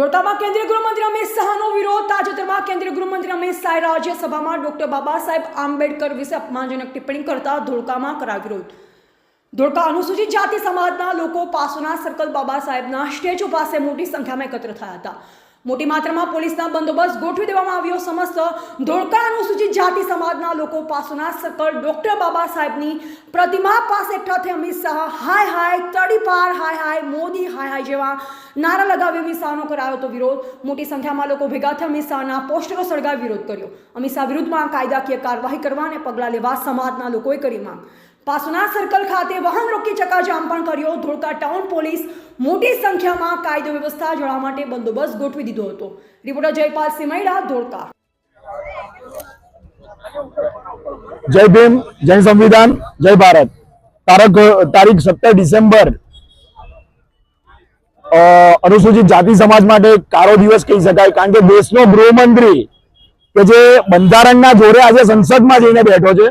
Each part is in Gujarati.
ધોળકામાં કેન્દ્રીય ગૃહમંત્રી અમિત શાહનો વિરોધ. તાજેતરમાં કેન્દ્રીય ગૃહમંત્રી અમિત શાહે રાજ્યસભામાં ડોક્ટર બાબા સાહેબ આંબેડકર વિશે અપમાનજનક ટિપ્પણી કરતા ધોળકામાં કરાવ્યો વિરોધ. ધોળકા અનુસૂચિત જાતિ સમાજના લોકો પાસોના સર્કલ બાબા સાહેબના સ્ટેચ્યુ પાસે મોટી સંખ્યામાં એકત્ર થયા હતા. મોટી માત્રામાં પોલીસના બંદોબસ્ત ગોઠવી દેવામાં આવ્યો સમસ્ત ધોળકા અનુસૂચિત જાતિ સમાજના લોકો પાસોના સકળ ડોક્ટર બાબા સાહેબની પ્રતિમા પાસે એકઠા થઈ અમિત શાહ હાય હાય તડીપાર, હાય હાય મોદી, હાય હાય જેવા નારા લગાવી અમિત શાહનો કરાયો હતો વિરોધ. મોટી સંખ્યામાં લોકો ભેગા થઈ અમિત શાહના પોસ્ટરો સળગાવી વિરોધ કર્યો. અમિત શાહ વિરુદ્ધમાં કાયદાકીય કાર્યવાહી કરવા અને પગલાં લેવા સમાજના લોકોએ કરી માંગ. પાસોના સર્કલ ખાતે વાહન રોકી ચકાજામ પણ કર્યો. ધોળકા ટાઉન પોલીસ મોટી સંખ્યામાં કાયદો વ્યવસ્થા જોડવા માટે બંદોબસ્ત ગોઠવી દીધો હતો. રિપોર્ટર જયપાલ સિમૈડા ધોળકા. જય ભીમ, જય સંવિધાન, જય ભારત. તારક તારીખ સત્તર ડિસેમ્બર અનુસૂચિત જાતિ સમાજ માટે કારો દિવસ કહી શકાય, કારણ કે દેશનો ગૃહમંત્રી કે જે બંધારણના જોરે આજે સંસદમાં જઈને બેઠો છે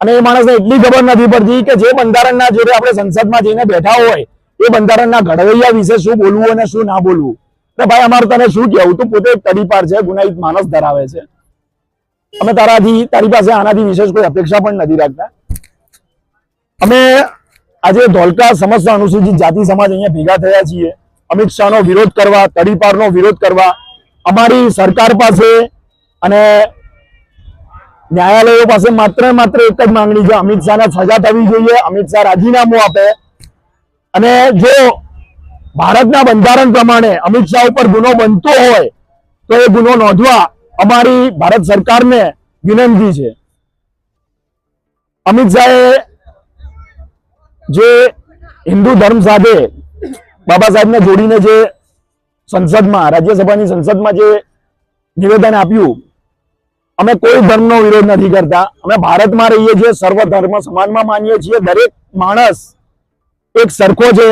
અને એ માણસને એટલી ખબર નથી પડતી કે જે બંધારણના જોડે આપણે સંસદમાં જઈને બેઠા હોય, એ બંધારણના ઘડવૈયા વિશે શું બોલવું અને શું ના બોલવું? એટલે ભાઈ, અમારે તને શું કહેવું? તું પોતે તડીપાર છે, ગુનાહિત માણસ ધરાવે છે. અમે તારાથી, તારી પાસે આનાથી વિશેષ કોઈ અપેક્ષા પણ નથી રાખતા. અમે આજે ધોલકા સમસ્ત અનુસૂચિત જાતિ સમાજ અહીંયા ભેગા થયા છીએ. અમિત શાહનો વિરોધ કરવા, તડીપારનો વિરોધ કરવા, અમારી સરકાર પાસે અને ન્યાયાલયો પાસે માત્ર માત્ર એક જ માંગણી છે. અમિત શાહને સજા થવી જોઈએ. અમિત શાહ રાજીનામું આપે. અને જો ભારતના બંધારણ પ્રમાણે અમિત શાહ ઉપર ગુનો બનતો હોય, તો એ ગુનો નોંધવા અમારી ભારત સરકારને વિનંતી છે. અમિત શાહે જે હિન્દુ ધર્મ સાથે બાબા સાહેબને જોડીને જે સંસદમાં, રાજ્યસભાની સંસદમાં જે નિવેદન આપ્યું અમે કોઈ ધર્મનો વિરોધ નથી કરતા. અમે ભારતમાં રહીએ છીએ, સર્વ ધર્મ સમાનમાં માનીએ છીએ. દરેક માણસ એક સરખો છે,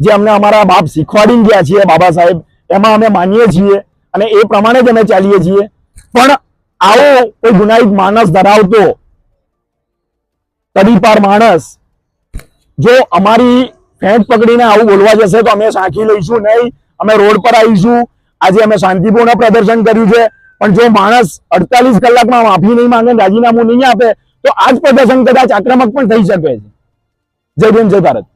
જે અમને અમારા બાપ શીખવાડીને ગયા છીએ, બાબા સાહેબ. એમાં અમે માનીએ છીએ અને એ પ્રમાણે જ અમે ચાલીએ છીએ. પણ આવો કોઈ ગુનાહિત માણસ ધરાવતો, તડીપાર માણસ, જો અમારી ફેંટ પકડીને આવું બોલવા જશે તો અમે સાંખી લઈશું નહીં. અમે રોડ પર આવીશું. આજે અમે શાંતિપૂર્ણ પ્રદર્શન કર્યું છે. પણ જો માણસ અડતાલીસ કલાકમાં માફી નહીં માંગે રાજીનામું નહીં આપે તો આ જ પ્રદર્શન કદાચ આક્રમક પણ થઈ શકે છે. જય ભીમ જય ભારત!